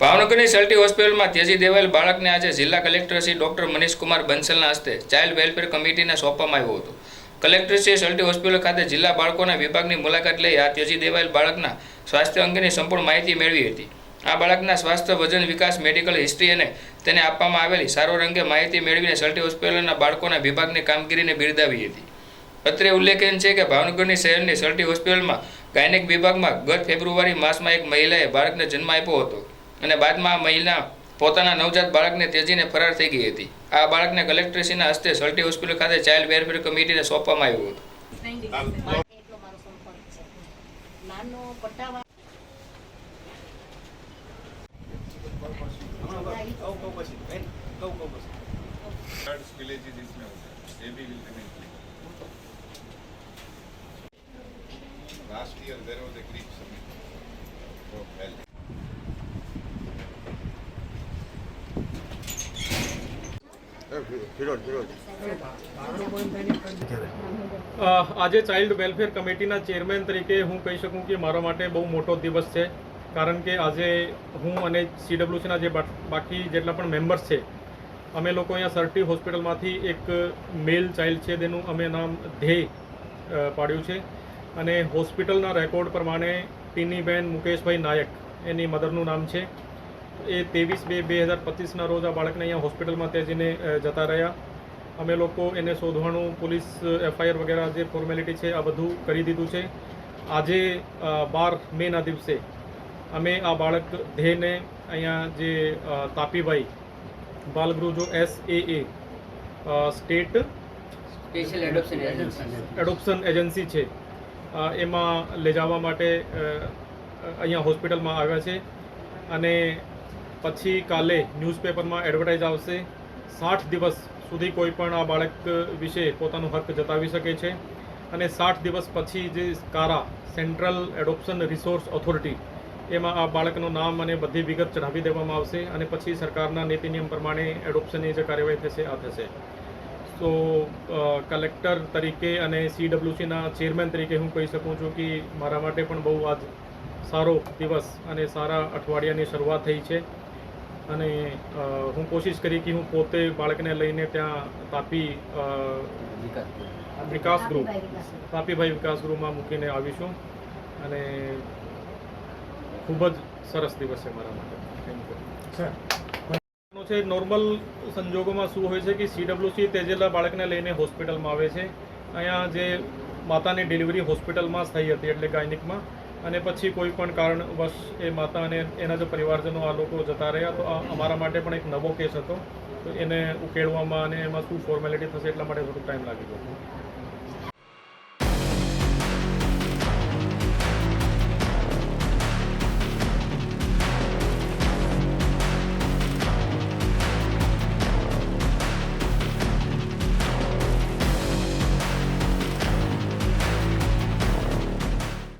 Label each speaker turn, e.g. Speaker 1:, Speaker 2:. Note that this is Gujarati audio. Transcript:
Speaker 1: ભાવનગરની સલ્ટી હોસ્પિટલમાં તેજી દેવાયેલ બાળકને આજે જિલ્લા કલેક્ટર શ્રી ડોક્ટર મનીષકુમાર બંસલના હસ્તે ચાઇલ્ડ વેલફેર કમિટીને સોંપવામાં આવ્યું હતું. કલેક્ટરશ્રીએ સલ્ટી હોસ્પિટલ ખાતે જિલ્લા બાળકોના વિભાગની મુલાકાત લઈ આ તેજી દેવાયેલ બાળકના સ્વાસ્થ્ય અંગેની સંપૂર્ણ માહિતી મેળવી હતી. આ બાળકના સ્વાસ્થ્ય, વજન, વિકાસ, મેડિકલ હિસ્ટ્રી અને તેને આપવામાં આવેલી સારવાર અંગે માહિતી મેળવીને સલ્ટી હોસ્પિટલના બાળકોના વિભાગની કામગીરીને બિરદાવી હતી. અત્રે ઉલ્લેખનીય છે કે ભાવનગરની શહેરની સલ્ટી હોસ્પિટલમાં ગાયનેક વિભાગમાં ગત ફેબ્રુઆરી માસમાં એક મહિલાએ બાળકને જન્મ આપ્યો હતો. અને બાદમાં મહિલા પોતાના નવજાત બાળકને તેજીને ફરાર થઈ ગઈ હતી આ બાળકને કલેક્ટરશ્રીના હસ્તે સલટી હોસ્પિટલ ખાતે ચાઇલ્ડ વેલફેર કમિટીને સોંપવામાં આવ્યું હતું
Speaker 2: Last year there was a Greek summit.
Speaker 3: આજે ચાઇલ્ડ વેલફેર કમિટીના ચેરમેન તરીકે હું કહી શકું કે મારા માટે બહુ મોટો દિવસ છે. કારણ કે આજે હું અને સીડબ્લ્યુસીના જે બાકી જેટલા પણ મેમ્બર્સ છે, અમે લોકો અહીંયા સરટી હોસ્પિટલમાંથી એક મેલ ચાઇલ્ડ છે, તેનું અમે નામ ધ્યેય પાડ્યું છે. અને હોસ્પિટલના રેકોર્ડ પ્રમાણે ટીનીબેન મુકેશભાઈ નાયક, એની મધરનું નામ છે. એ ત્રેવીસ બે બે હજાર પચીસના રોજ આ બાળકને અહીંયા હોસ્પિટલમાં તેજીને જતા રહ્યા. અમે લોકો એને શોધવાનું પોલીસ એફઆઈઆર વગેરે જે ફોર્મેલિટી છે આ બધું કરી દીધું છે. આજે બાર મેના દિવસે અમે આ બાળક ધ્યેયને અહીંયા જે તાપીભાઈ બાલગૃહ જો S A A state
Speaker 4: special adoption agency
Speaker 3: adoption agency છે. એમાં લઈ જવા માટે અહીંયા હોસ્પિટલમાં આવ્યા છે. અને પછી કાલે ન્યૂઝપેપરમાં એડવર્ટાઇઝ આવશે. સાઠ દિવસ સુધી કોઈ પણ આ બાળક વિશે પોતાનો હક જતાવી શકે છે. અને સાઠ દિવસ પછી જે કારા, સેન્ટ્રલ એડોપ્શન રિસોર્સ ઓથોરિટી, એમાં આ બાળકનું નામ અને બધી વિગત ચઢાવી દેવામાં આવશે અને પછી સરકારના નીતિ નિયમ પ્રમાણે એડોપ્શનની જે કાર્યવાહી થશે, આ થશે. સો કલેક્ટર તરીકે અને સીડબ્લ્યુસીના ચેરમેન તરીકે હું કહી શકું છું કે મારા માટે પણ બહુ આજ સારો દિવસ અને સારા અઠવાડિયાની શરૂઆત થઈ છે. અને હું કોશિશ કરી કે હું પોતે બાળકને લઈને ત્યાં તાપી વિકાસ ગૃહ તાપીભાઈ વિકાસ ગૃહમાં મૂકીને આવીશું. અને ખૂબ જ સરસ દિવસ છે મારા માટે. થેન્ક યુ છે નોર્મલ સંજોગોમાં શું હોય છે કે સીડબ્લ્યુસી તેજેલા બાળકને લઈને હોસ્પિટલમાં આવે છે. અહીંયા જે માતાની ડિલિવરી હોસ્પિટલમાં જ થઈ હતી એટલે ગાયનિકમાં. અને પછી કોઈ પણ કારણવશ એ માતા અને એના જે પરિવારજનો આ લોકો જતા રહ્યા, તો અમારા માટે પણ એક નવો કેસ હતો. તો એને ઉકેળવામાં અને એમાં શું ફોર્મેલિટી થશે એટલા માટે થોડુંક ટાઈમ લાગી ગયો.